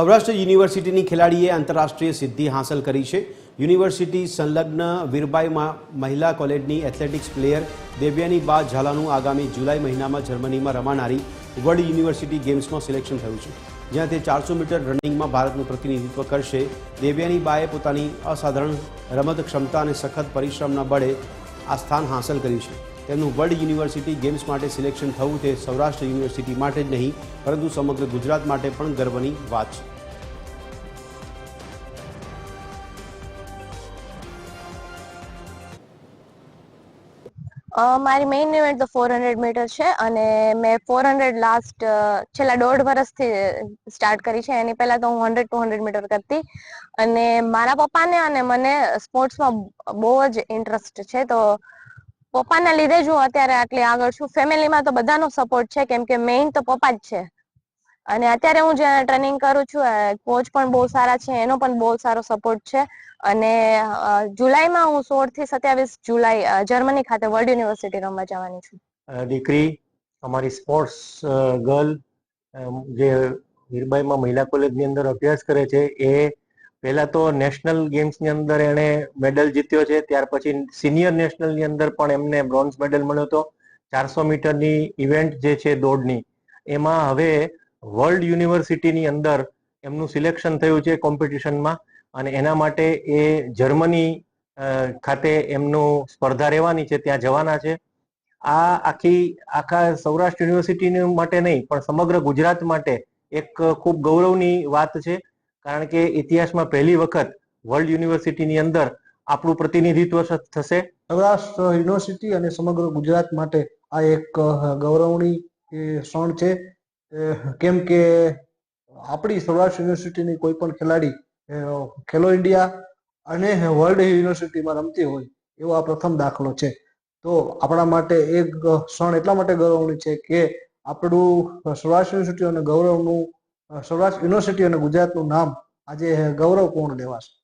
સૌરાષ્ટ્ર યુનિવર્સિટીની ખેલાડીએ આંતરરાષ્ટ્રીય સિદ્ધિ હાંસલ કરી છે. યુનિવર્સિટી સંલગ્ન વીરબાઈમાં મહિલા કોલેજની એથ્લેટિક્સ પ્લેયર દેવ્યાની બા ઝાલાનું આગામી જુલાઈ મહિનામાં જર્મનીમાં રમાનારી વર્લ્ડ યુનિવર્સિટી ગેમ્સમાં સિલેક્શન થયું છે. જ્યાં તે ચારસો મીટર રનિંગમાં ભારતનું પ્રતિનિધિત્વ કરશે. દેવ્યાની બાએ પોતાની અસાધારણ રમત ક્ષમતા અને સખત પરિશ્રમના બળે આ સ્થાન હાંસલ કર્યું છે. તેમનું વર્લ્ડ યુનિવર્સિટી ગેમ્સ માટે સિલેક્શન થવું તે સૌરાષ્ટ્ર યુનિવર્સિટી માટે જ નહીં, પરંતુ સમગ્ર ગુજરાત માટે પણ ગર્વની વાત છે. મારી મેઇન ઇવેન્ટ તો ફોર હંડ્રેડ મીટર છે અને મેં ફોર હંડ્રેડ લાસ્ટ છેલ્લા દોઢ વર્ષથી સ્ટાર્ટ કરી છે. એની પહેલા તો હું હંડ્રેડ ટુ હંડ્રેડ મીટર કરતી. અને મારા પપ્પાને અને મને સ્પોર્ટ્સમાં બહુ જ ઇન્ટરેસ્ટ છે. તો પપ્પાના લીધે જ હું અત્યારે આટલી આગળ છું. ફેમિલીમાં તો બધાનો સપોર્ટ છે, કેમ કે મેઇન તો પપ્પા જ છે. અને અત્યારે હું જે ટ્રેનિંગ કરું છું કોચ પણ બહુ સારા છે, એનો પણ બહુ સારો સપોર્ટ છે. અને જુલાઈમાં હું સોળથી સત્યાવીસ જુલાઈ જર્મની ખાતે વર્લ્ડ યુનિવર્સિટી રમવા જવાની છું. દીકરી, અમારી સ્પોર્ટ્સ ગર્લ જે વીરબાઈમાં મહિલા કોલેજની અંદર અભ્યાસ કરે છે, એ પહેલા તો નેશનલ ગેમ્સની અંદર એણે મેડલ જીત્યો છે, ત્યાર પછી સિનિયર નેશનલની અંદર પણ એમને બ્રોન્ઝ મેડલ મળ્યો હતો. ચારસો મીટરની ઇવેન્ટ જે છે દોડની, એમાં હવે વર્લ્ડ યુનિવર્સિટીની અંદર એમનું સિલેક્શન થયું છે કોમ્પિટિશનમાં અને એના માટે એ જર્મની ખાતે એમનું સ્પર્ધા રહેવાની છે, ત્યાં જવાના છે. આ આખી, આખા સૌરાષ્ટ્ર યુનિવર્સિટી માટે નહીં, પણ સમગ્ર ગુજરાત માટે એક ખૂબ ગૌરવની વાત છે. કારણ કે ઇતિહાસમાં પહેલી વખત વર્લ્ડ યુનિવર્સિટીની અંદર આપણું પ્રતિનિધિત્વ થશે. સૌરાષ્ટ્ર યુનિવર્સિટી અને સમગ્ર ગુજરાત માટે આ એક ગૌરવણી ક્ષણ છે. કેમ કે આપણી સૌરાષ્ટ્ર યુનિવર્સિટીની કોઈ પણ ખેલાડી ખેલો ઇન્ડિયા અને વર્લ્ડ યુનિવર્સિટીમાં રમતી હોય એવો આ પ્રથમ દાખલો છે. તો આપણા માટે એક ક્ષણ એટલા માટે ગૌરવણી છે કે આપણું સૌરાષ્ટ્ર યુનિવર્સિટી અને ગૌરવનું સૌરાષ્ટ્ર યુનિવર્સિટી અને ગુજરાતનું નામ આજે ગૌરવપૂર્ણ લેવાશે.